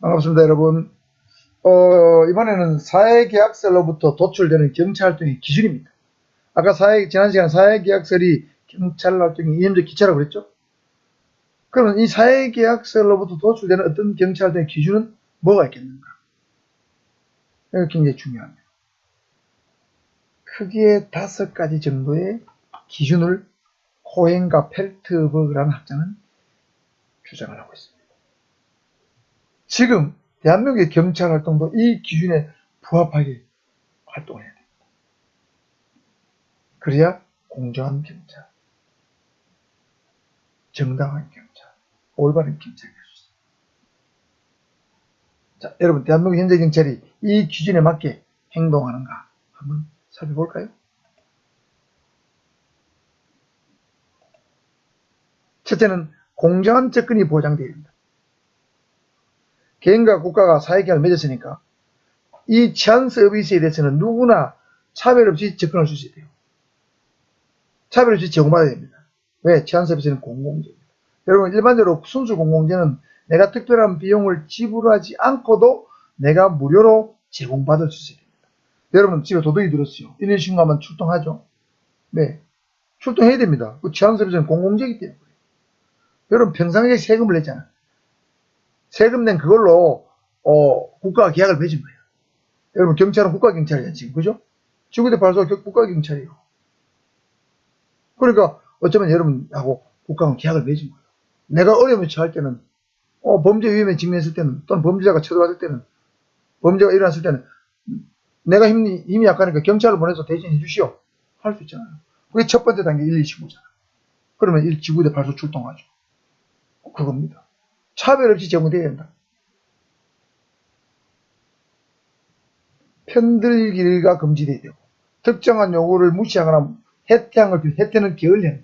반갑습니다, 여러분. 어, 이번에는 사회계약서로부터 도출되는 경찰활동의 기준입니다. 아까 사회, 지난 시간 사회계약서이 경찰활동의 이념적 기차라고 그랬죠? 그러면 이 사회계약서로부터 도출되는 어떤 경찰활동의 기준은 뭐가 있겠는가? 이거 굉장히 중요합니다. 크게 다섯 가지 정도의 기준을 코헨과 펠트버그라는 학자는 주장을 하고 있습니다. 지금 대한민국의 경찰 활동도 이 기준에 부합하게 활동을 해야 됩니다. 그래야 공정한 경찰, 정당한 경찰, 올바른 경찰이 될 수 있습니다. 자, 여러분 대한민국 현재 경찰이 이 기준에 맞게 행동하는가 한번 살펴볼까요? 첫째는 공정한 접근이 보장되어야 됩니다. 개인과 국가가 사회계약을 맺었으니까 이 치안 서비스에 대해서는 누구나 차별 없이 접근할 수 있어야 돼요. 차별 없이 제공받아야 됩니다. 왜? 치안 서비스는 공공재입니다. 여러분 일반적으로 순수 공공재는 내가 특별한 비용을 지불하지 않고도 내가 무료로 제공받을 수 있어야 됩니다. 여러분 집에 도둑이 들었어요. 이런 신고하면 출동하죠. 네. 출동해야 됩니다. 그 치안 서비스는 공공재이기 때문에. 여러분 평상시에 세금을 냈잖아요. 세금 낸 그걸로 어, 국가가 계약을 맺은 거예요. 여러분 경찰은 국가 경찰이잖아요. 지금 그죠? 지구대 발소가 국가 경찰이에요. 그러니까 어쩌면 여러분하고 국가가 계약을 맺은 거예요. 내가 어려움에 처할 때는 어, 범죄 위험에 직면했을 때는 또는 범죄자가 쳐들어왔을 때는 범죄가 일어났을 때는 내가 힘이, 힘이 약하니까 경찰을 보내서 대신해 주시오. 할 수 있잖아요. 그게 첫 번째 단계 1, 2, 15잖아요. 그러면 1, 지구대 발소 출동하죠. 그겁니다. 차별 없이 제공돼야 된다. 편들기가 금지돼야 되고 특정한 요구를 무시하거나 해태한 걸 해태는 거예요.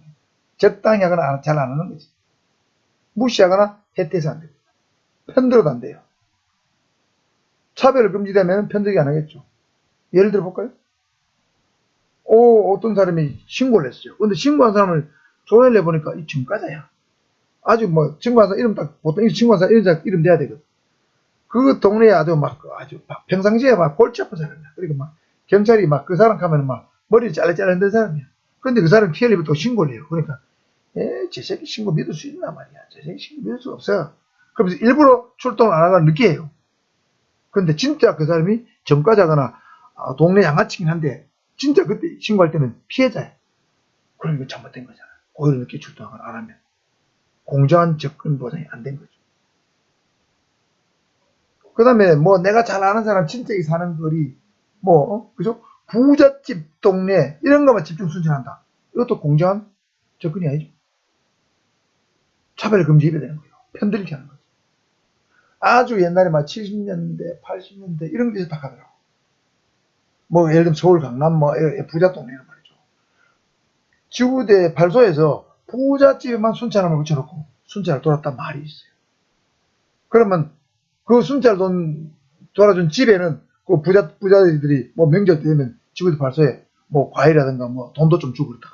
적당히 하거나 잘 안 하는 거지. 무시하거나 해태해서 안 됩니다. 편들어도 안 돼요. 차별을 금지되면 편들기 안 하겠죠. 예를 들어 볼까요? 오, 어떤 사람이 신고를 했어요. 근데 신고한 사람을 조회를 해보니까 이 증가자야. 아주 뭐 친구한 사람 이름 딱 보통 친구한 사람 이름, 돼야 되거든. 그 동네에 아주 막 아주 막 평상시에 막 골치 아픈 사람이야. 그러니까 막 경찰이 막 그 사람 가면 막 머리를 잘라잘라 흔든 사람이야. 그런데 그 사람 피해를 입고 신고를 해요. 그러니까 에, 저 새끼 신고 믿을 수 있나 말이야. 저 새끼 신고 믿을 수 없어. 그러면서 일부러 출동을 안 하거나 늦게 해요. 그런데 진짜 그 사람이 전과자거나 아, 동네 양아치긴 한데 진짜 그때 신고할 때는 피해자야. 그러니까 잘못된 거잖아. 오히려 늦게 출동을 안 하면. 공정한 접근 보장이 안 된 거죠. 그 다음에 뭐 내가 잘 아는 사람 친척이 사는 거리 뭐 어? 그죠? 부잣집 동네 이런 것만 집중 순찰한다. 이것도 공정한 접근이 아니죠. 차별 금지해야 되는 거예요. 편들기 하는 거죠. 아주 옛날에 막 70년대, 80년대 이런 데서 다 가더라고. 뭐 예를 들면 서울 강남 뭐 부잣 동네는 말이죠. 지구대 발소에서 부잣집에만 순찰함을 붙여놓고 순찰을 돌았단 말이 있어요. 그러면 그 순찰 돈 돌아준 집에는 그 부자, 부자들이 뭐 명절 때 되면 지구대 발소에 뭐 과일이라든가 뭐 돈도 좀 주고 그렇다.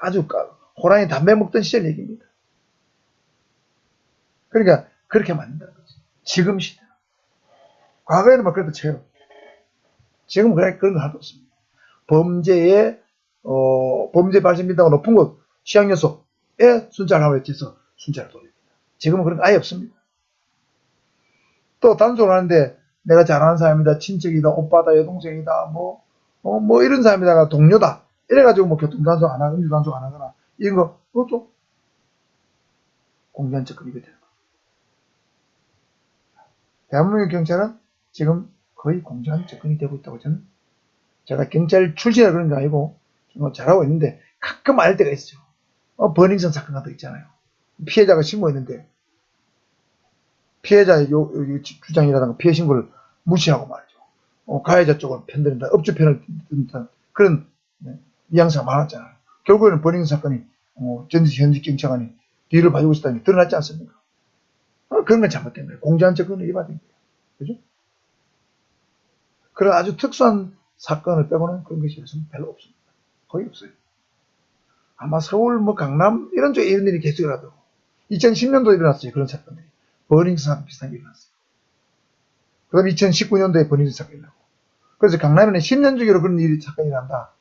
아주 까, 호랑이 담배 먹던 시절 얘기입니다. 그러니까 그렇게 만든다는 거지. 지금 시대. 과거에는 막 그래도 쳐요. 지금은 그런 거 하나도 없습니다. 범죄의, 어, 범죄 발생빈도가 높은 곳, 취약 요소에 순찰 하고 해서 순찰을 돌립니다. 지금은 그런 거 아예 없습니다. 또 단속을 하는데 내가 잘하는 사람이다, 친척이다, 오빠다, 여동생이다, 뭐, 어, 뭐 이런 사람이다가 동료다. 이래가지고 뭐 교통단속 안 하거나, 음주단속 안 하거나, 이런 거, 그것도 공개한 접근이 되는 거예요. 대한민국 경찰은 지금 거의 공정한 접근이 되고 있다고 저는 제가 경찰 출신이라 그런 게 아니고 정말 잘하고 있는데 가끔 알 때가 있어요. 어, 버닝썬 사건 같은 거 있잖아요. 피해자가 신고했는데 피해자의 요, 요 주장이라든가 피해 신고를 무시하고 말이죠. 어, 가해자 쪽을 편드는다, 업주 편을 든다 그런 네, 뉘앙스가 많았잖아요. 결국에는 버닝썬 사건이 어, 전직 현직 경찰관이 뒤를 봐주고 있다는 게 드러났지 않습니까? 어, 그런 건 잘못된 거예요. 공정한 접근을 위반된 거예요. 그죠? 그런 아주 특수한 사건을 빼고는 그런 것이 별로 없습니다. 거의 없어요. 아마 서울, 뭐 강남 이런 쪽에 이런 일이 계속 일어나더라고. 2010년도에 일어났어요. 그런 사건들이. 버닝썬 사건 비슷한 게 일어났어요. 그다음 2019년도에 버닝썬 사건이 나고. 그래서 강남에는 10년 주기로 그런 일이 사건이 난다.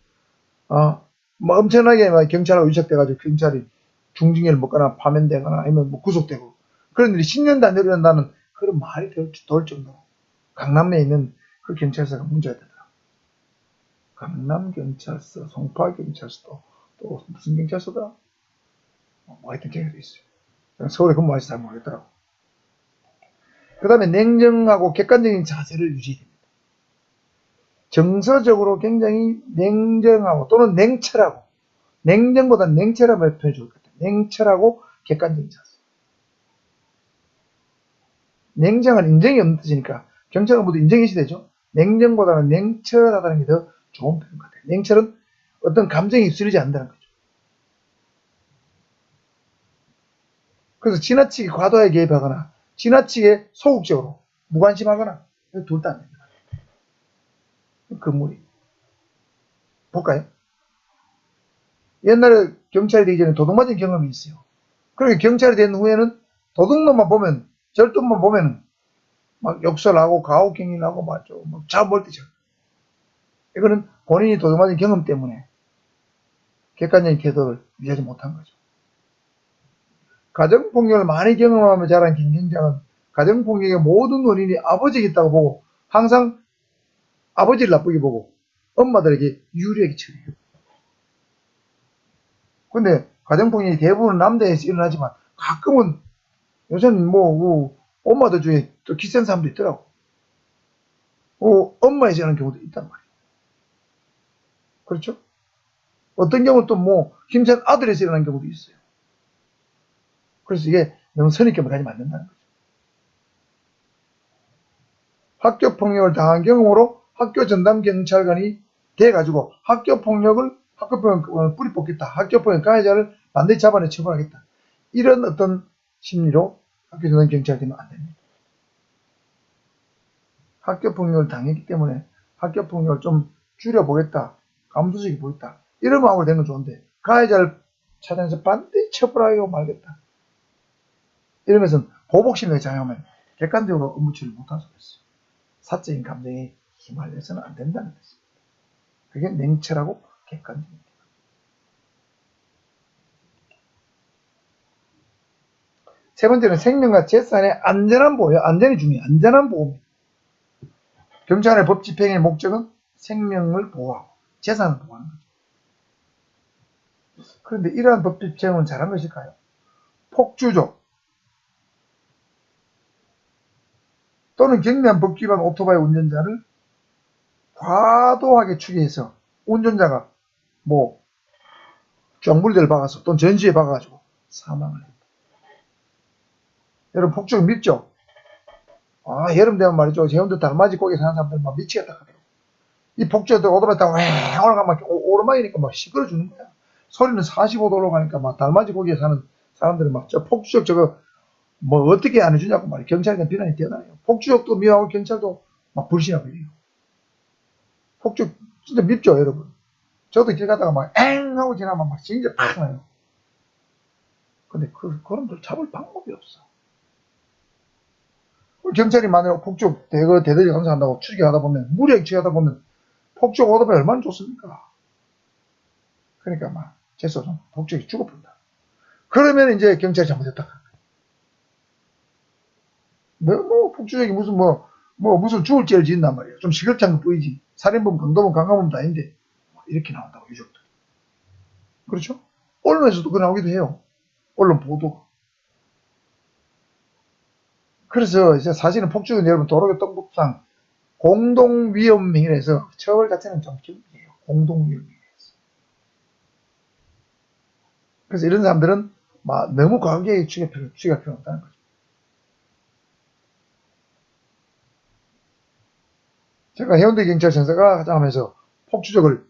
어, 뭐 엄청나게 막 경찰하고 유착돼가지고 경찰이 중징계를 먹거나 파면되거나 아니면 뭐 구속되고 그런 일이 10년 단위로 일어난다는 그런 말이 될, 될 정도로 강남에 있는 그 경찰서가 문제가 되더라. 강남 경찰서, 송파 경찰서, 또 무슨 경찰서더라? 뭐 하여튼 경찰이 있어요. 서울에 근무하시 잘 모르겠더라고. 그 다음에 냉정하고 객관적인 자세를 유지됩니다. 정서적으로 굉장히 냉정하고 또는 냉철하고 냉정보다 냉철함을 표현해 줄 것 같아요. 냉철하고 객관적인 자세. 냉정은 인정이 없는 뜻이니까 경찰은 모두 인정이 시 되죠. 냉정보다는 냉철하다는 게 더 좋은 표현 같아요. 냉철은 어떤 감정이 휩쓸리지 않는다는 거죠. 그래서 지나치게 과도하게 개입하거나 지나치게 소극적으로 무관심하거나 둘 다 안 됩니다. 건물이. 볼까요? 옛날에 경찰이 되기 전에 도둑 맞은 경험이 있어요. 그렇게 경찰이 된 후에는 도둑놈만 보면, 절도만 보면은 막 욕설하고 가혹행위하고 맞죠. 막 잡을 때죠. 이거는 본인이 도둑 맞은 경험 때문에 객관적인 태도를 유지하지 못한 거죠. 가정폭력을 많이 경험하며 자란 김경장은 가정폭력의 모든 원인이 아버지겠다고 보고 항상 아버지를 나쁘게 보고 엄마들에게 유리하게 처해요. 근데 가정폭력이 대부분 남자에서 일어나지만 가끔은 요새는 뭐, 뭐 엄마들 중에 또 기센 사람도 있더라고. 어, 엄마에서 일어나는 경우도 있단 말이에요. 그렇죠? 어떤 경우는 또 뭐 힘센 아들에서 일어나는 경우도 있어요. 그래서 이게 너무 선입견을 가지면 안 된다는 거죠. 학교 폭력을 당한 경험으로 학교 전담 경찰관이 돼가지고 학교 폭력을 학교 폭력을 뿌리 뽑겠다. 학교 폭력 가해자를 반드시 잡아내 처벌하겠다. 이런 어떤 심리로 학교 전담 경찰이 되면 안 됩니다. 학교 폭력을 당했기 때문에 학교 폭력을 좀 줄여보겠다. 감수적이 보겠다. 이런 마음으로 되는 건 좋은데 가해자를 찾아내서 반드시 처벌하고 말겠다. 이러면서 보복심에 장하면 객관적으로 업무 처리를 못할 수가 있어요. 사적인 감정에 휘말려서는 안 된다는 것입니다. 그게 냉철하고 객관적입니다. 세 번째는 생명과 재산의 안전한 보호요. 안전이 중요해요. 안전한 보호입니다. 경찰의 법 집행의 목적은 생명을 보호하고 재산을 보호하는 거죠. 그런데 이러한 법 집행은 잘한 것일까요? 폭주족 또는 경미한 법 기반 오토바이 운전자를 과도하게 추계해서 운전자가 뭐 정불대를 박아서 또는 전시에 박아가지고 사망을 했다. 여러분 폭죽 밉죠? 아 여름 되면 말이죠. 제운도 달맞이 고개 사는 사람들 막 미치겠다. 이 폭죽들 오토바이 타고 왜 올라가면 막 오- 오르막이니까 막 시끄러 주는 거야. 소리는 45도로 가니까 막 달맞이 고기에 사는 사람들이 막 저 폭죽 저거 뭐 어떻게 안 해주냐고 말이야. 경찰에 비난이 대단해요. 폭주족도 미워하고 경찰도 막 불신하고 이래요. 폭죽 진짜 밉죠 여러분. 저도 길 가다가 막 엥 하고 지나면 막 진짜 팍 나요. 근데 그, 그런들 잡을 방법이 없어. 경찰이 만약 폭죽 대거 대들이 감사한다고 추격하다 보면 무리하게 추격하다 보면 폭죽 오토바이 얼마나 좋습니까? 그러니까 막 재소좀 폭죽이 죽어버린다. 그러면 이제 경찰이 잘못했다. 뭐, 뭐, 폭주족이 무슨, 뭐, 뭐, 무슨 죽을 죄를 지은단 말이야. 좀 시급치 않게 보이지. 살인범, 강도범, 강간범도 아닌데, 이렇게 나온다고, 유족들. 그렇죠? 언론에서도 그 나오기도 해요. 언론 보도가. 그래서 이제 사실은 폭주는 여러분 도로교통법상 공동위험행위라서 처벌 자체는 좀 기울게요. 공동위험행위라서. 그래서 이런 사람들은 막 너무 과하게 추격 필요, 추격할 필요는 없다는 거죠. 제가 해운대 경찰청사가 하자면서 폭주적을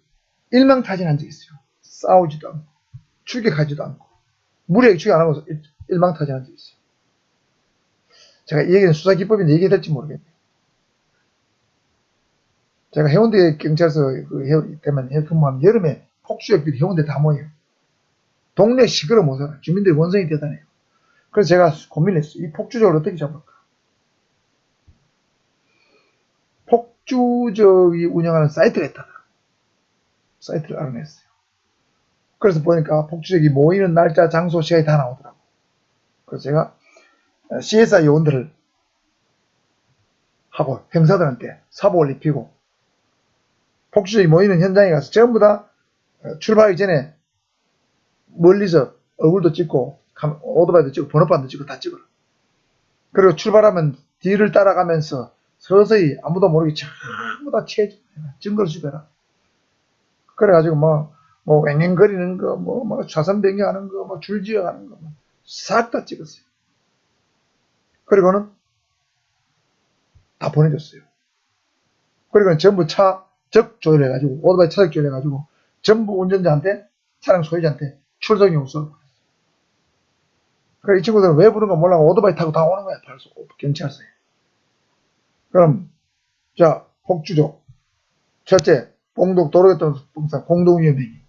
일망타진한 적이 있어요. 싸우지도 않고 추격하지도 않고 무리하게 추격 안 하고 일- 일망타진한 적이 있어요. 제가 이 얘기는 수사 기법인데 얘기 될지 모르겠네요. 제가 해운대 경찰서 그 해, 때만 해 근무하면 여름에 폭주역들이 해운대 다 모여요. 동네 시끄러 못 살아. 주민들이 원성이 대단해요. 그래서 제가 고민했어요. 이 폭주적을 어떻게 잡을까? 폭주적이 운영하는 사이트가 있다. 사이트를 알아냈어요. 그래서 보니까 폭주적이 모이는 날짜, 장소, 시간이 다 나오더라고. 그래서 제가 CSI 요원들을 하고 형사들한테 사복을 입히고 폭주적이 모이는 현장에 가서 전부 다 어, 출발하기 전에 멀리서 얼굴도 찍고 감- 오토바이도 찍고 번호판도 찍고 다 찍어라. 그리고 출발하면 뒤를 따라가면서 서서히 아무도 모르게 전부 다 채, 증거를 주배라. 그래가지고 뭐, 뭐, 왱왱거리는 거, 뭐, 뭐, 좌선 변경하는 거, 뭐, 줄지어 가는 거, 뭐, 싹 다 찍었어요. 그리고는 다 보내줬어요. 그리고 전부 차 적 조율해가지고, 오토바이 차적 조율해가지고, 전부 운전자한테, 차량 소유자한테 출석 요소. 그래, 이 친구들은 왜 부른 거 몰라고 오토바이 타고 다 오는 거야, 발소, 경찰서에. 그럼, 자, 폭주죠. 첫째, 봉독 도로교통법상 공동위험행위.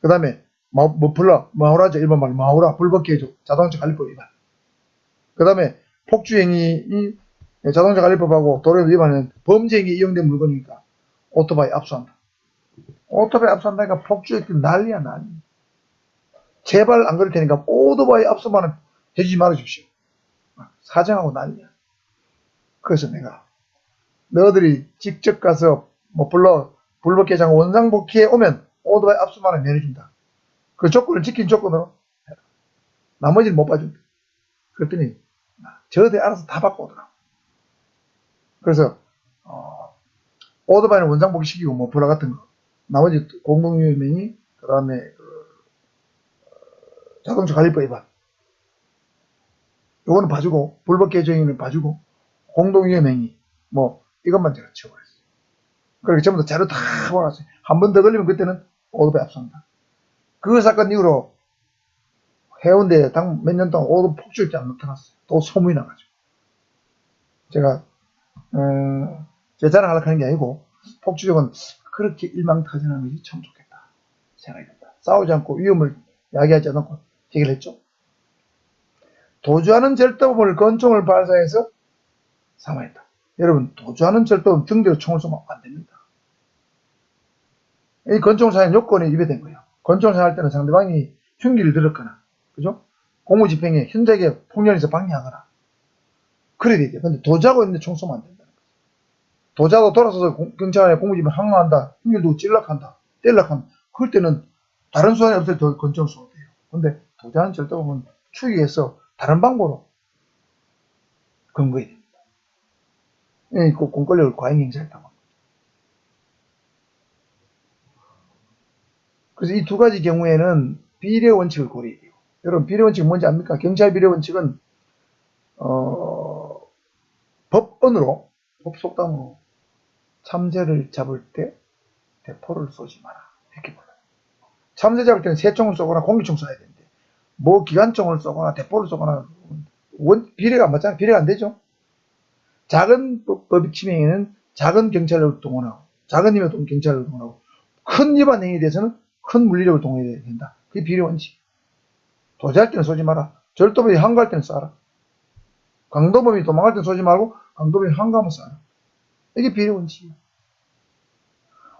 그 다음에, 마, 뭐, 불러, 마우라죠. 일본 말로 마우라, 불법기해줘. 자동차 관리법 위반. 그 다음에, 폭주행위, 자동차 관리법하고 도로 위반은 범죄행위 이용된 물건이니까 오토바이 압수한다. 오토바이 압수한다니까 폭주했기 난리야, 난리. 제발 안 그럴 테니까 오토바이 압수만은 해주지 말아주십시오. 사정하고 난리야. 그래서 내가 너희들이 직접 가서 뭐 불러 불법계장 원상복귀에 오면 오토바이 압수만은 면해준다. 그 조건을 지킨 조건으로 해라. 나머지는 못 봐준다. 그랬더니 저들 알아서 다 바꿔 오더라고. 그래서 어, 오토바이는 원상복귀 시키고 뭐 불화 같은 거 나머지 공동유명이 그 다음에 자동차 관리법 위반 요거는 봐주고 불법 개정인을 봐주고 공동유행위 뭐 이것만 제가 치워버렸어요. 그렇게 전부 다 자료 다 모아놨어요. 한 번 더 걸리면 그때는 오토바이 압수한다. 그 사건 이후로 해운대에 당몇년 동안 오토 폭주일지 안 나타났어요. 또 소문이 나가지고 제가 어, 제 자랑하려고 하는 게 아니고 폭주족은 그렇게 일망타진하는 것이 참 좋겠다 생각이 듭니다. 싸우지 않고 위험을 야기하지 않고 해결했죠. 도주하는 절도범을 권총을 발사해서 사망했다. 여러분 도주하는 절도범 등대로 총을 쏘면 안 됩니다. 이 권총 사용 요건이 위배된 거예요. 권총 사용할 때는 상대방이 흉기를 들었거나 그죠? 공무집행에 현장에 폭력에서 방해하거나 그래야 되죠. 근데 도주하고 있는데 총 쏘면 안 된다는 거죠. 도자도 돌아서서 공- 경찰에 공무집행 항마한다. 흉기를 두고 찔락한다. 때락한다. 그럴 때는 다른 수단이 없을 때 권총 쏘면 돼요. 근데 도주하는 절도범은 추기해서 다른 방법으로 근거해야 됩니다. 이그 공권력을 과잉 행사했다고. 그래서 이 두 가지 경우에는 비례 원칙을 고려해야 돼요. 여러분 비례 원칙이 뭔지 압니까? 경찰 비례 원칙은 어, 법원으로 법 속담으로 참새를 잡을 때 대포를 쏘지 마라 이렇게 불러요. 참새 잡을 때는 새총을 쏘거나 공기총 쏴야 되는데 뭐 기관총을 쏘거나 대포를 쏘거나 원, 비례가 안 맞잖아요. 비례가 안 되죠. 작은 법- 법익 침해에는 작은 경찰력을 동원하고 작은 힘의 동- 경찰력을 동원하고 큰 위반 행위에 대해서는 큰 물리력을 동원해야 된다. 그게 비례 원칙. 도주할 때는 쏘지 마라. 절도범이 항거할 때는 쏴라. 강도범이 도망갈 때는 쏘지 말고 강도범이 항거하면 쏴라. 이게 비례 원칙이에요.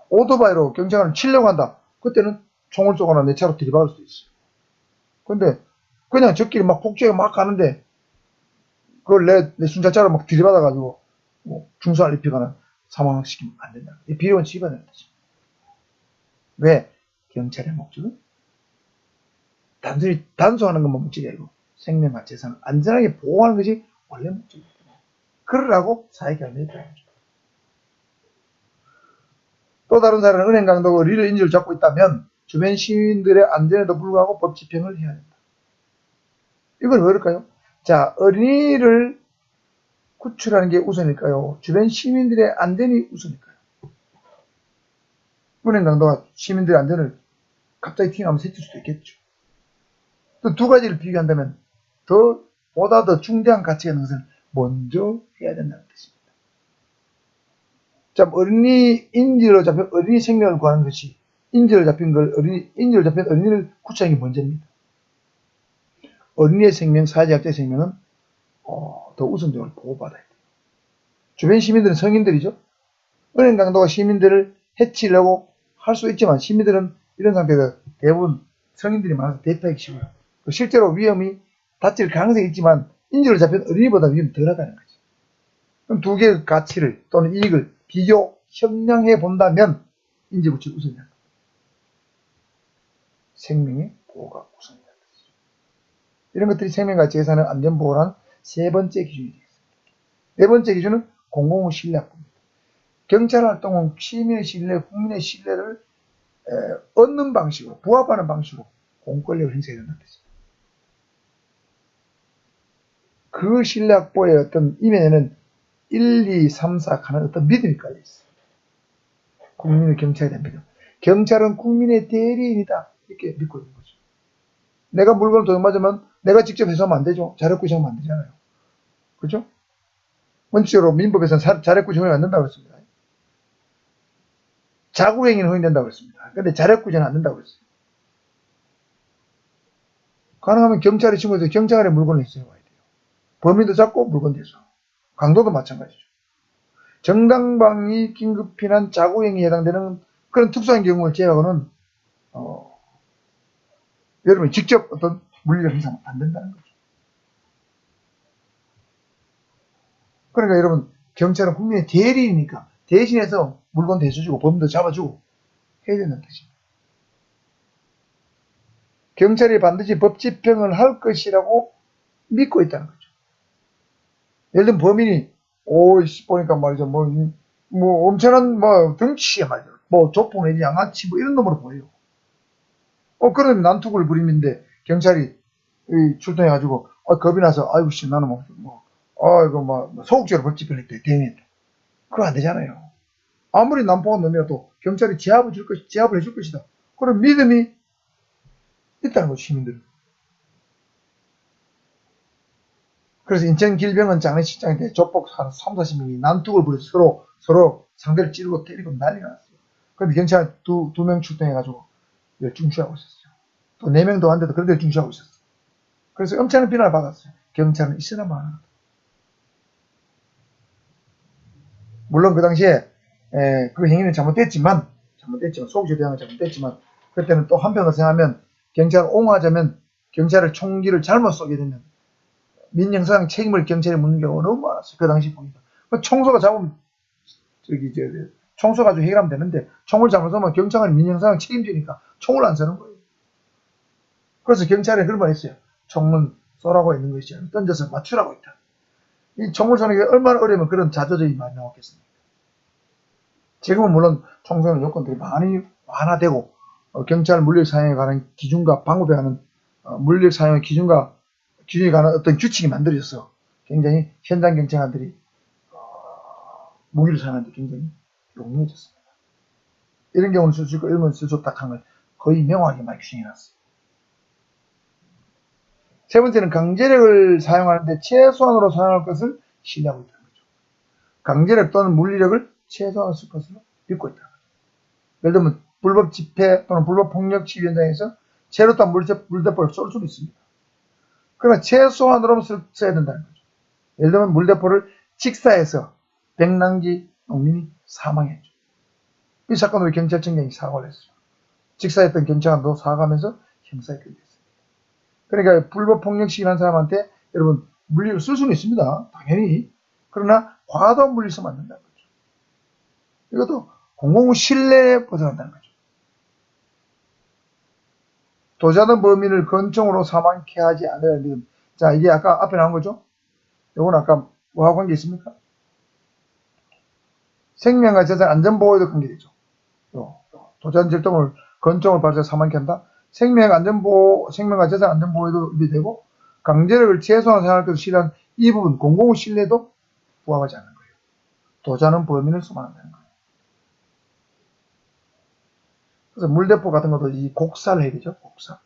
오토바이로 경찰을 치려고 한다. 그때는 총을 쏘거나 내 차로 들이박을 수도 있어요. 근데 그냥 저끼리 막 폭주해 막 가는데 그걸 내, 내 순찰차로 막 들이받아가지고 뭐 중상을 입히거나 사망시키면 안 된다. 이 원칙이 된는 거죠. 왜? 경찰의 목적은 단순히 단속하는 것만 목적이 아니고 생명과 재산을 안전하게 보호하는 것이 원래 목적이다. 그러라고 사회결례에 들어가죠. 또 다른 사례는 은행 강도가 의리를 인지를 잡고 있다면 주변 시민들의 안전에도 불구하고 법 집행을 해야 된다. 이건 왜 그럴까요? 자, 어린이를 구출하는 게 우선일까요? 주변 시민들의 안전이 우선일까요? 은행 강도가 시민들의 안전을 갑자기 튀어나오면 새칠 수도 있겠죠. 또 두 가지를 비교한다면 더 보다 더 중대한 가치가 있는 것을 먼저 해야 된다는 뜻입니다. 자, 어린이 인지로 잡힌 어린이 생명을 구하는 것이 인지로 잡힌 걸 어린이 인지로 잡힌 어린이를 구출하는 게 먼저입니다. 어린이의 생명, 사회자학자의 생명은 어, 더 우선적으로 보호받아야 돼요. 주변 시민들은 성인들이죠. 은행 강도가 시민들을 해치려고 할 수 있지만 시민들은 이런 상태에서 대부분 성인들이 많아서 대피하기 쉬워요. 그 실제로 위험이 다칠 가능성이 있지만 인질로 잡힌 어린이보다 위험이 덜하다는 거죠. 그럼 두 개의 가치를 또는 이익을 비교 형량해 본다면 인지부칙 우선이다. 생명의 보호가 우선이다. 이런 것들이 생명과 재산의 안전보호란 세 번째 기준이 되겠습니다. 네 번째 기준은 공공의 신뢰합니다. 경찰 활동은 시민의 신뢰, 국민의 신뢰를 에, 얻는 방식으로, 부합하는 방식으로 공권력을 행사해야 된다는 뜻입니다. 그 신뢰 확보의 어떤 이면에는 1, 2, 3, 4 하는 어떤 믿음이 깔려 있어요. 국민의 경찰에 대한 믿음. 경찰은 국민의 대리인이다. 이렇게 믿고 있는 거죠. 내가 물건을 도둑맞으면 내가 직접 해서하면 안 되죠. 자력구시하면 안 되잖아요. 그죠? 원칙적으로 민법에서는 자력구시하면 안 된다고 했습니다. 자구행위는 허용된다고 했습니다. 근데 자력구시는 안 된다고 했어요. 가능하면 경찰에 신고해서 경찰에 물건을 있어야 와야 돼요. 범인도 잡고 물건도 있어. 강도도 마찬가지죠. 정당방위 긴급피난 자구행위에 해당되는 그런 특수한 경우를 제외하고는 어, 여러분이 직접 어떤 물리를 행사하면 안 된다는 거죠. 그러니까 여러분 경찰은 국민의 대리니까 대신해서 물건 대수주고 범인도 잡아주고 해야 된다는 뜻입니다. 경찰이 반드시 법 집행을 할 것이라고 믿고 있다는 거죠. 예를 들면 범인이 오이씨 보니까 말이죠 뭐, 뭐 엄청난 뭐 덩치야 말이죠 뭐 조폭 내지 양아치 뭐 이런 놈으로 보여요. 어 그러면 난투를 부림인데 경찰이 출동해가지고 어, 겁이 나서 아이고 씨 나는 뭐, 뭐 아이고 뭐, 뭐 소극적으로 법 집행을 했대 대행했다. 그거 안 되잖아요. 아무리 난폭한 놈이라도 경찰이 제압을 줄 것, 제압을 해줄 것이다. 그런 믿음이 있다는 거죠, 시민들은. 그래서 인천 길병은 장례식장에 대 조폭 한 3, 40명이 난투를 부려서 서로, 서로 상대를 찌르고 때리고 난리가 났어요. 그런데 경찰 두, 두 명 출동해가지고 중시하고 있었어요. 또 네 명 도 안 돼도 그런데 중시하고 있었어요. 그래서 엄청난 비난을 받았어요. 경찰은 있으나만 하는 물론 그 당시에 에, 그 행위는 잘못됐지만 잘못됐지만 소극적 대응은 잘못됐지만 그때는 또 한편으로 생각하면 경찰을 옹호하자면 경찰을 총기를 잘못 쏘게 되면 민영상 책임을 경찰에 묻는 경우가 너무 많았어요. 그 당시 보니까. 그 청소가 잡으면 저기 이제 청소 가지고 해결하면 되는데 총을 잘못 쏘면 경찰은 민영상 책임지니까 총을 안 쏘는 거예요. 그래서 경찰에 그런 말 했어요. 총은 쏘라고 있는 것이 아니라 던져서 맞추라고 있다. 이 총을 쏘는 게 얼마나 어려우면 그런 자조적인 말이 나왔겠습니까? 지금은 물론 총 쏘는 요건들이 많이 완화되고 어, 경찰 물력 사용에 관한 기준과 방법에 관한 어, 물력 사용의 기준과 기준에 관한 어떤 규칙이 만들어져서 굉장히 현장 경찰관들이 어, 무기를 사용하는데 굉장히 용이해졌습니다. 이런 경우는 쓸 수 있고 이런 건쓸수 없다 한걸 거의 명확하게 많이 규정해놨어요. 세 번째는 강제력을 사용하는데 최소한으로 사용할 것을 신뢰하고 있다는 거죠. 강제력 또는 물리력을 최소한으로 쓸 것으로 믿고 거죠. 예를 들면 불법 집회 또는 불법 폭력 시위 현장에서 체류탄 물대포를 쏠 수도 있습니다. 그러나 최소한으로 써야 된다는 거죠. 예를 들면 물대포를 직사해서 백남기 농민이 사망했죠. 이 사건으로 경찰청장이 사과를 했어요. 직사했던 경찰관도 사과하면서 형사에 끌렸습니다. 그러니까 불법 폭력 시위한 사람한테 여러분 물리를 쓸 수는 있습니다. 당연히. 그러나 과도한 물리를 쓰면 안 된다는 거죠. 이것도 공공 신뢰에 벗어난다는 거죠. 도자는 범인을 건총으로 사망케 하지 않으려 믿음. 자, 이게 아까 앞에 나온 거죠? 이건 아까 뭐하고 관계 있습니까? 생명과 재산 안전보호에도 관계되죠. 도자는 질동을 건총을 발사 사망케 한다. 생명 안전보호, 생명과 재산 안전보호에도 의미되고 강제력을 최소한 생각할 것을 실한 이 부분 공공의 신뢰도 부합하지 않는 거예요. 도자는 범인을 수만한다는 거예요. 그래서 물대포 같은 것도 이 곡사를 해야 되죠. 곡사.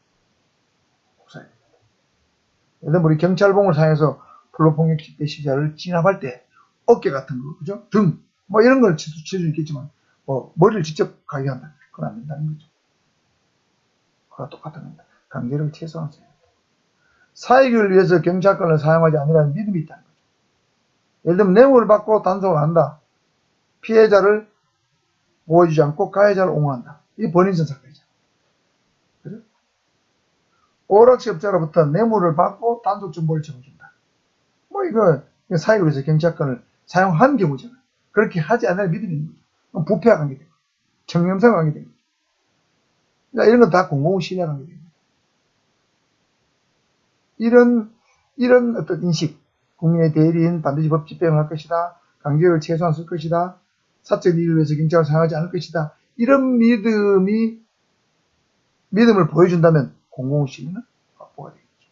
곡사. 예를 들면 우리 경찰봉을 사용해서 플로폭력 집회 시자를 진압할 때 어깨 같은 거, 그죠? 등, 뭐 이런 걸 칠 수 있겠지만, 뭐 머리를 직접 가게 한다. 그건 안 된다는 거죠. 그와 똑같은 겁니다. 강제력을 최소한 써야 합니다. 사익을 위해서 경찰권을 사용하지 않으라는 믿음이 있다는 거죠. 예를 들면 뇌물을 받고 단속을 한다. 피해자를 보호해주지 않고 가해자를 옹호한다. 이게 버닝썬 사건이잖아. 그죠? 오락시업자로부터 뇌물을 받고 단속 정보를 제공준다. 뭐 이거 사익을 위해서 경찰권을 사용한 경우잖아요. 그렇게 하지 않을 믿음이 있는 거죠. 부패와 관계된 거죠. 청렴성과 관계된 거죠. 그러니까 이런 건다 신뢰와 관계된 거죠. 이런, 이런 어떤 인식, 국민의 대리인 반드시 법 집행을 할 것이다. 강제를 최소한 쓸 것이다. 사적 이익을 위해서 경찰을 사용하지 않을 것이다. 이런 믿음이, 믿음을 보여준다면 공공의 신뢰는 확보가 되겠죠.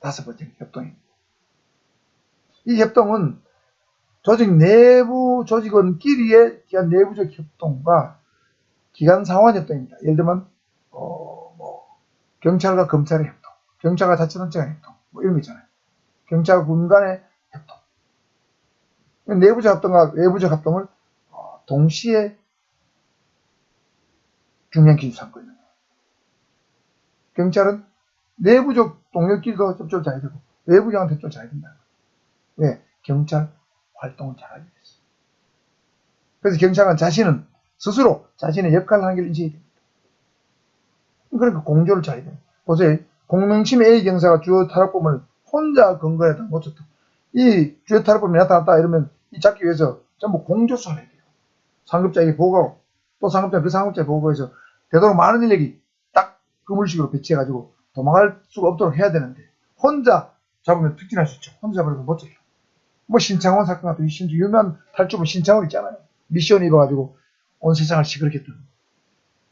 다섯 번째 협동입니다. 이 협동은 조직 내부 조직원끼리의 내부적 협동과 기관 상환 협동입니다. 예를 들면 어, 뭐 경찰과 검찰의 협동, 경찰과 자치단체의 협동, 뭐 이런 거 있잖아요. 경찰과 군 간의 협동. 내부적 협동과 외부적 협동을 어, 동시에 중요한 기준 삼고 있는 거예요. 경찰은 내부적 동료끼리도 협조를 잘해야 되고 외부적한테 협조를 잘해야 된다. 왜? 경찰 활동을 잘하게 됐어. 그래서 경찰관 자신은 스스로 자신의 역할 한계를 인식해야 됩니다. 그러니까 공조를 잘해야 돼요. 보세요. 공명심 A 경사가 주요 탈압범을 혼자 근거에다 놓쳤다. 이 주요 탈압범이 나타났다 이러면 이 잡기 위해서 전부 공조수를 해야 돼요. 상급자에게 보고하고 또 상급자 그 상급자에 보고해서 되도록 많은 인력이 딱 그물식으로 배치해가지고 도망갈 수가 없도록 해야 되는데 혼자 잡으면 특진할 수 있죠. 혼자 잡으면 못 잡혀. 뭐 신창원 사건 같은 신주 유명한 탈주범 신창원 있잖아요. 미션 입어가지고 온 세상을 시끄럽게.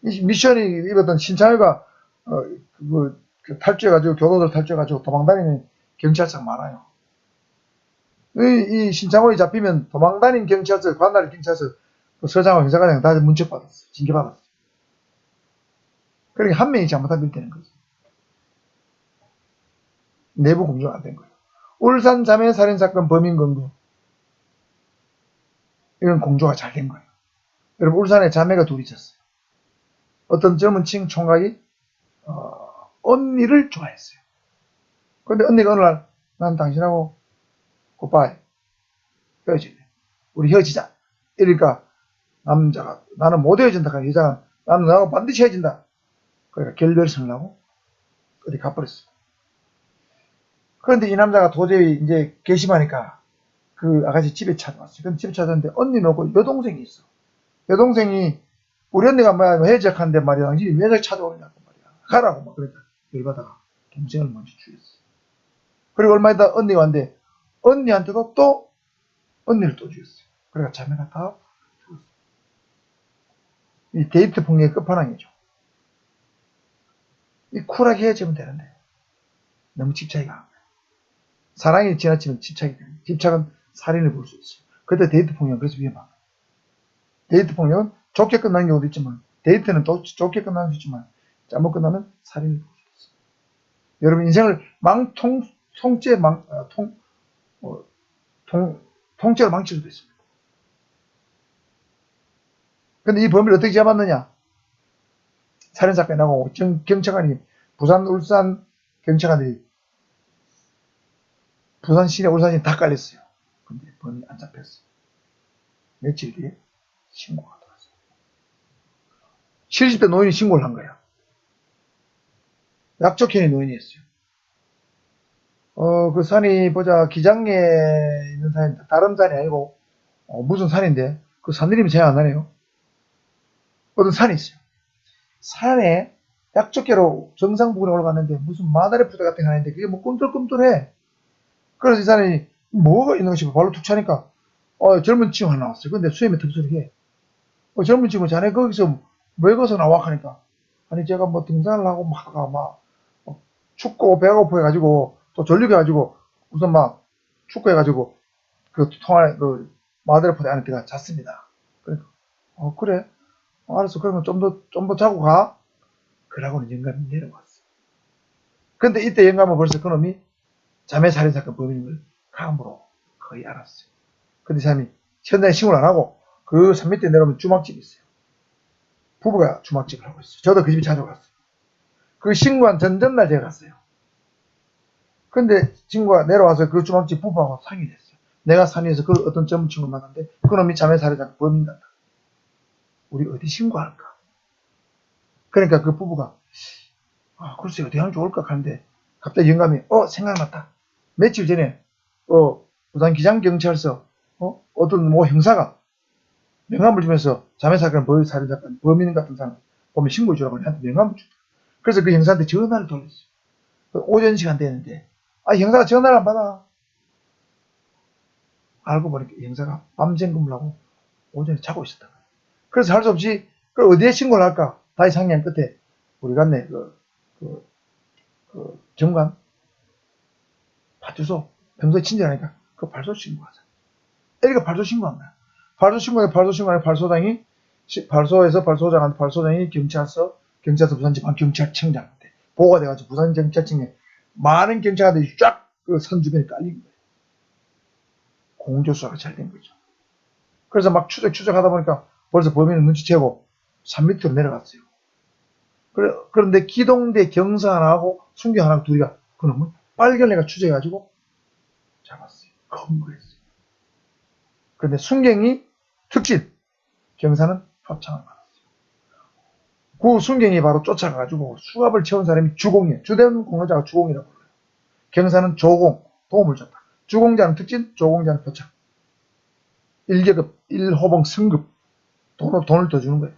이 미션이 입었던 신창호가 어, 그, 그 탈주해가지고 교도들 탈주해가지고 도망다니는 경찰서 많아요. 이, 이 신창호이 잡히면 도망다닌 경찰서 관할 경찰서 그 서장하고 형사과장 다 문책 받았어. 징계 받았어. 그러니까 한 명이 잘못하면 되는 거죠. 내부 공조가 안 된 거예요. 울산 자매 살인 사건 범인 검거. 이건 공조가 잘 된 거예요. 여러분 울산에 자매가 둘이 있었어요. 어떤 젊은 층 총각이 어, 언니를 좋아했어요. 그런데 언니가 어느 날 난 당신하고 굿바이 헤어질래. 우리 헤어지자. 이러니까 남자가 나는 못 헤어진다. 여자가 나는 나하고 반드시 헤어진다. 그러니까 결별선을 하고 어디 가버렸어. 그런데 이 남자가 도저히 이제 괘씸하니까 그 아가씨 집에 찾아왔어요. 그럼 집에 찾아왔는데 언니 놓고 여동생이 있어. 여동생이 우리 언니가 뭐야 해적한데 말이야. 당신이 왜 저렇게 찾아오냐고 말이야. 가라고 막 그러니까 열받아가 동생을 먼저 죽였어. 그리고 얼마 있다 언니가 왔는데 언니한테도 또 언니를 또 죽였어요. 그러니까 자매가 다 죽었어요. 이 데이트 폭력의 끝판왕이죠. 이 쿨하게 헤어지면 되는데 너무 집착이 거예요. 사랑이 지나치면 집착이 돼요. 집착은 살인을 볼 수 있어요. 그때 데이트 폭력은 그래서 거예요. 데이트 폭력은 좋게 끝나는 경우도 있지만 데이트는 또 좋게 끝나는 수 있지만 잘못 끝나면 살인을 볼수 있어요. 여러분 인생을 망통 통째 망 아, 통, 어, 통 통째로 망칠 수도 있습니다. 근데 이 범인을 어떻게 잡았느냐? 살인 사건이 나고 경, 경찰관이 부산 울산 경찰관들이 부산 시내 울산 시내 다 깔렸어요. 근데 범인이 안 잡혔어요. 며칠 뒤에 신고가 들어왔어요. 70대 노인이 신고를 한 거야. 약적현이 노인이었어요. 어, 그 산이 보자 기장에 있는 산인데 다른 산이 아니고 어, 무슨 산인데 그 산 이름이 생각 안 나네요. 어떤 산이 있어요. 산에 약적계로 정상 부근에 올라갔는데 무슨 마다리 부대 같은 게 하나 있는데 그게 뭐 꿈틀꿈틀해. 그래서 이 사람이 뭐가 있는 것이 발로 툭 차니까 어, 젊은 친구 하나 나왔어요. 근데 수염이 턱수룩해. 어, 젊은 친구 자네 거기서 왜 거기서 나와 하니까 아니 제가 뭐 등산을 하고 막, 막 어, 춥고 배가 고파 해가지고 또 졸리게가지고 우선 막 축구해가지고 그 통안에 그 포대 안에 들어가 잤습니다. 그러니까 어 그래 어, 알았어 그러면 좀 더 좀 더 자고 가. 그러고는 영감이 내려왔어. 근데 이때 영감은 벌써 그놈이 자매 살인 사건 범인인 걸 감으로 거의 알았어요. 근데 사람이 현장에 신고를 안 하고 그 산 밑에 내려오면 주막집이 있어요. 부부가 주막집을 하고 있어요. 저도 그 집에 찾아갔어요. 그 신고한 전전날 제가 갔어요. 근데 친구가 내려와서 그 주막집 부부하고 상의 됐어요. 내가 산에서 그 어떤 젊은 친구를 만났는데 그놈이 자매 살인자 범인 같다. 우리 어디 신고할까? 그러니까 그 부부가 아, 글쎄 어디 하면 좋을까 하는데 갑자기 영감이 어 생각났다. 며칠 전에 어 부산 기장경찰서 어 어떤 뭐 형사가 명함을 주면서 자매 사건 벌 살인 사건 범인 같은 사람 보면 신고해 주라고 나한테 명함을 줬다. 그래서 그 형사한테 전화를 돌렸어. 그 오전 시간 되는데 아 형사가 전화를 안 받아. 알고 보니까 형사가 밤샘 근무를 하고 오전에 자고 있었다. 그래서 할 수 없이 그 어디에 신고를 할까? 다시 상의한 끝에 우리 갔네 그, 그, 그 정관 파출소 평소에 친절하니까 그 발소 신고하자. 애가 발소 신고한 거야. 발소 신고에 발소 신고하는 발소장이 시- 발소에서 발소장한테 발소장이 경찰서 경찰서 부산지방 경찰청장한테 보고가 돼가지고 부산 경찰청에 많은 경찰관들이 쫙그 선 주변에 깔린 거예요. 공조수사가 잘 된 거죠. 그래서 막 추적 추적하다 보니까 벌써 범인은 눈치채고 산 밑으로 내려갔어요. 그래, 그런데 기동대 경사 하나하고 순경 하나 둘이가 그놈을 빨견내가 추적해가지고 잡았어요. 검거했어요. 그런데 순경이 특진, 경사는 표창을 받았어요. 그 순경이 바로 쫓아가가지고 수갑을 채운 사람이 주공이에요. 주된 공로자가 주공이라고 불러요. 경사는 조공, 도움을 줬다. 주공자는 특진, 조공자는 표창. 1계급, 1호봉 승급. 돈을, 돈을 더 주는 거예요.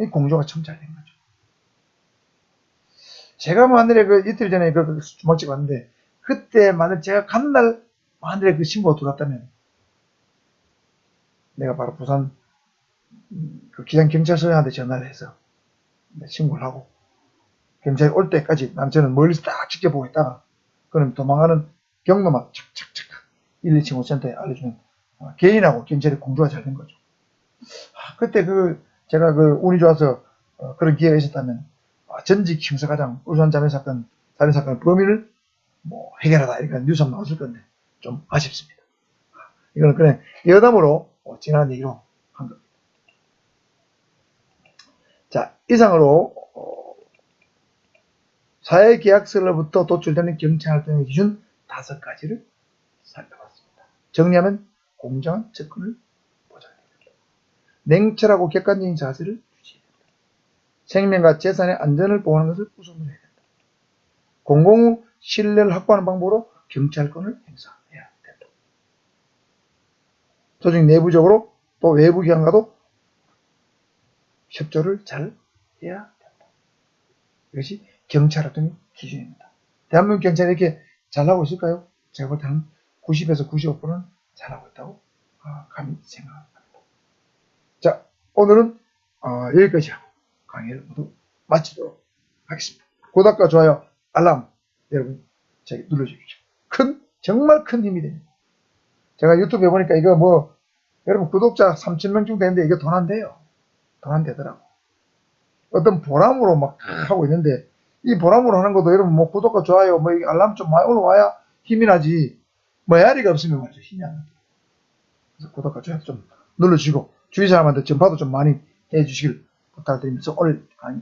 이 공조가 참 잘 된 거죠. 제가 마늘에 그 이틀 전에 그, 그 주막집 왔는데, 그때 만약 제가 간 날 마늘에 그 신고가 들어왔다면, 내가 바로 부산 음, 그 기장 경찰서장한테 전화를 해서 신고를 하고, 경찰이 올 때까지 난 저는 멀리서 딱 지켜보고 있다가, 그럼 도망가는 경로만 착착착 115센터에 알려주면 어, 개인하고 경찰이 공조가 잘 된 거죠. 아, 그때 그 제가 그 운이 좋아서 어, 그런 기회가 있었다면 아, 전직 형사과장 우수한 자매 사건 살인 사건 범인을 뭐 해결하다 이렇게 뉴스 나왔을 건데 좀 아쉽습니다. 아, 이거는 그냥 여담으로 어, 지난 얘기로 한 겁니다. 자 이상으로 어, 사회계약서로부터 도출되는 경찰활동의 기준 다섯 가지를 살펴봤습니다. 정리하면 공정한 접근을 보장해야 된다. 냉철하고 객관적인 자세를 유지해야 된다. 생명과 재산의 안전을 보호하는 것을 우선으로 해야 된다. 공공 후 신뢰를 확보하는 방법으로 경찰권을 행사해야 된다. 조직 내부적으로 또 외부 기관과도 협조를 잘 해야 된다. 이것이 경찰 활동의 기준입니다. 대한민국 경찰이 이렇게 잘하고 있을까요? 제가 볼 때는 90에서 95%는 잘하고 있다고 아, 감히 생각합니다. 자, 오늘은 어, 여기까지 하고 강의를 모두 마치도록 하겠습니다. 구독과 좋아요, 알람 여러분 저기 눌러주십시오. 큰 정말 큰 힘이 됩니다. 제가 유튜브에 보니까 이거 뭐 여러분 구독자 3,000명 정도 되는데 이게 돈안 돼요. 돈 안 되더라고. 어떤 보람으로 막 하고 있는데 이 보람으로 하는 것도 여러분 뭐 구독과 좋아요 뭐 알람 좀 많이 올라와야 힘이 나지 뭐야리가 없으면 말이죠 힘이 안 나요. 그래서 구독과 좋아요 좀 눌러주시고 주위 사람한테 전파도 좀 많이 해주시길 부탁드리면서 오늘 강의